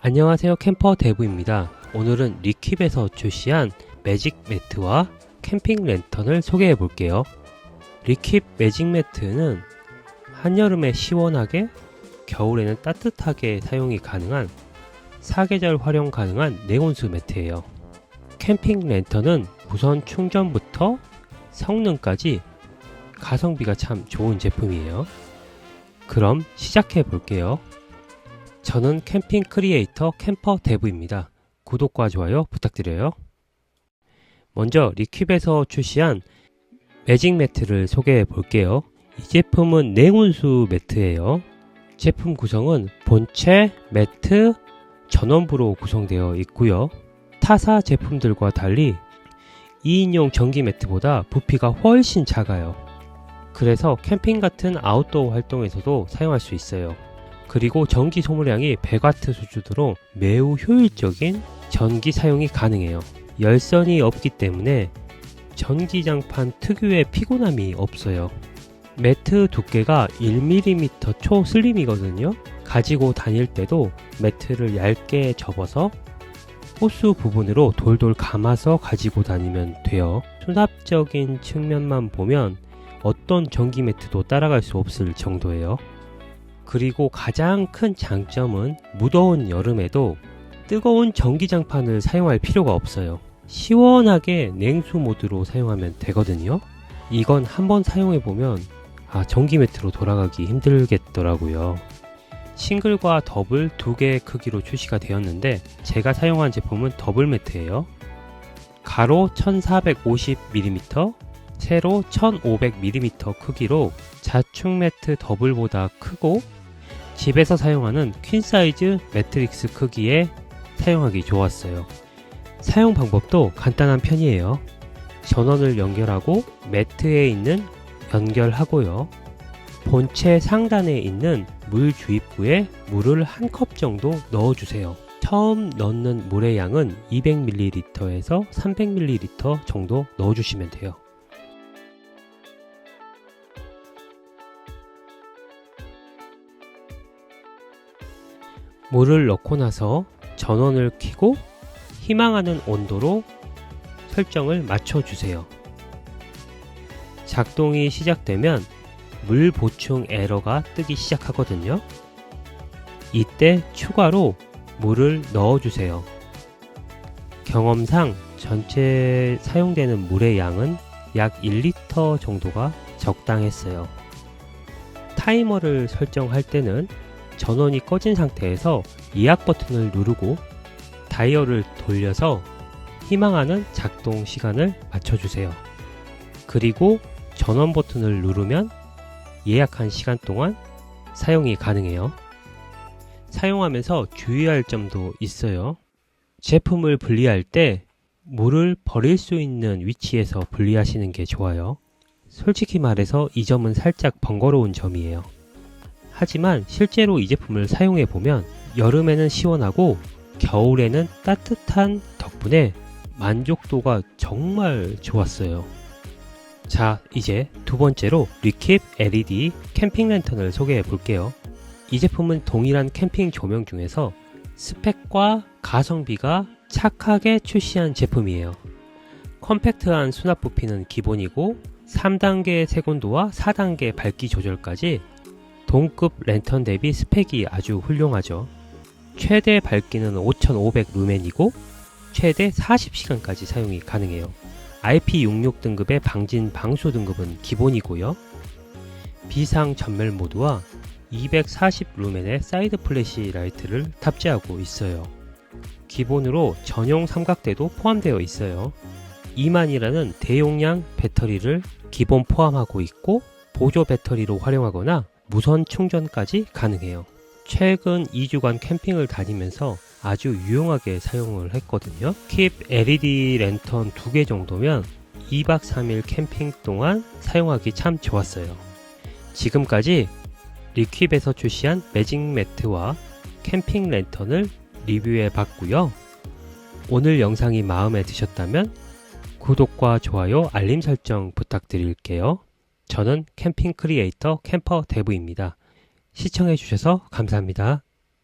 안녕하세요 캠퍼 대부입니다. 오늘은 리킵에서 출시한 매직 매트와 캠핑 랜턴을 소개해 볼게요. 리킵 매직 매트는 한여름에 시원하게 겨울에는 따뜻하게 사용이 가능한 사계절 활용 가능한 냉온수 매트예요. 캠핑 랜턴은 무선 충전부터 성능까지 가성비가 참 좋은 제품이에요. 그럼 시작해 볼게요. 저는 캠핑 크리에이터 캠퍼 대부입니다. 구독과 좋아요 부탁드려요. 먼저 리퀴에서 출시한 매직 매트를 소개해 볼게요. 이 제품은 냉온수 매트예요. 제품 구성은 본체, 매트, 전원부로 구성되어 있고요. 타사 제품들과 달리 2인용 전기 매트보다 부피가 훨씬 작아요. 그래서 캠핑 같은 아웃도어 활동에서도 사용할 수 있어요. 그리고 전기 소모량이 100W 수준으로 매우 효율적인 전기 사용이 가능해요. 열선이 없기 때문에 전기장판 특유의 피곤함이 없어요. 매트 두께가 1mm 초 슬림이거든요. 가지고 다닐 때도 매트를 얇게 접어서 호스 부분으로 돌돌 감아서 가지고 다니면 돼요. 수납적인 측면만 보면 어떤 전기 매트도 따라갈 수 없을 정도예요. 그리고 가장 큰 장점은 무더운 여름에도 뜨거운 전기장판을 사용할 필요가 없어요. 시원하게 냉수 모드로 사용하면 되거든요. 이건 한번 사용해 보면 아, 전기 매트로 돌아가기 힘들겠더라고요. 싱글과 더블 두 개의 크기로 출시가 되었는데 제가 사용한 제품은 더블 매트예요. 가로 1450mm, 세로 1500mm 크기로 자축 매트 더블보다 크고 집에서 사용하는 퀸 사이즈 매트릭스 크기에 사용하기 좋았어요. 사용 방법도 간단한 편이에요. 전원을 연결하고 매트에 있는 연결하고요. 본체 상단에 있는 물 주입구에 물을 한 컵 정도 넣어주세요. 처음 넣는 물의 양은 200ml에서 300ml 정도 넣어주시면 돼요. 물을 넣고 나서 전원을 켜고 희망하는 온도로 설정을 맞춰주세요. 작동이 시작되면 물 보충 에러가 뜨기 시작하거든요. 이때 추가로 물을 넣어주세요. 경험상 전체 사용되는 물의 양은 약 1리터 정도가 적당했어요. 타이머를 설정할 때는 전원이 꺼진 상태에서 예약 버튼을 누르고 다이얼을 돌려서 희망하는 작동 시간을 맞춰주세요. 그리고 전원 버튼을 누르면 예약한 시간 동안 사용이 가능해요. 사용하면서 주의할 점도 있어요. 제품을 분리할 때 물을 버릴 수 있는 위치에서 분리하시는 게 좋아요. 솔직히 말해서 이 점은 살짝 번거로운 점이에요. 하지만 실제로 이 제품을 사용해 보면 여름에는 시원하고 겨울에는 따뜻한 덕분에 만족도가 정말 좋았어요. 자, 이제 두 번째로 리킵 LED 캠핑 랜턴을 소개해 볼게요. 이 제품은 동일한 캠핑 조명 중에서 스펙과 가성비가 착하게 출시한 제품이에요. 컴팩트한 수납 부피는 기본이고 3단계 색온도와 4단계 밝기 조절까지 동급 랜턴 대비 스펙이 아주 훌륭하죠. 최대 밝기는 5500 루멘이고 최대 40시간까지 사용이 가능해요. IP66 등급의 방진 방수 등급은 기본이고요. 비상 전멸 모드와 240 루멘의 사이드 플래시 라이트를 탑재하고 있어요. 기본으로 전용 삼각대도 포함되어 있어요. 2만이라는 대용량 배터리를 기본 포함하고 있고 보조 배터리로 활용하거나 무선 충전까지 가능해요. 최근 2주간 캠핑을 다니면서 아주 유용하게 사용을 했거든요. 킵 LED 랜턴 2개 정도면 2박 3일 캠핑 동안 사용하기 참 좋았어요. 지금까지 리퀴에서 출시한 매직 매트와 캠핑 랜턴을 리뷰해 봤고요. 오늘 영상이 마음에 드셨다면 구독과 좋아요, 알림 설정 부탁드릴게요. 저는 캠핑 크리에이터 캠퍼 대부입니다. 시청해 주셔서 감사합니다.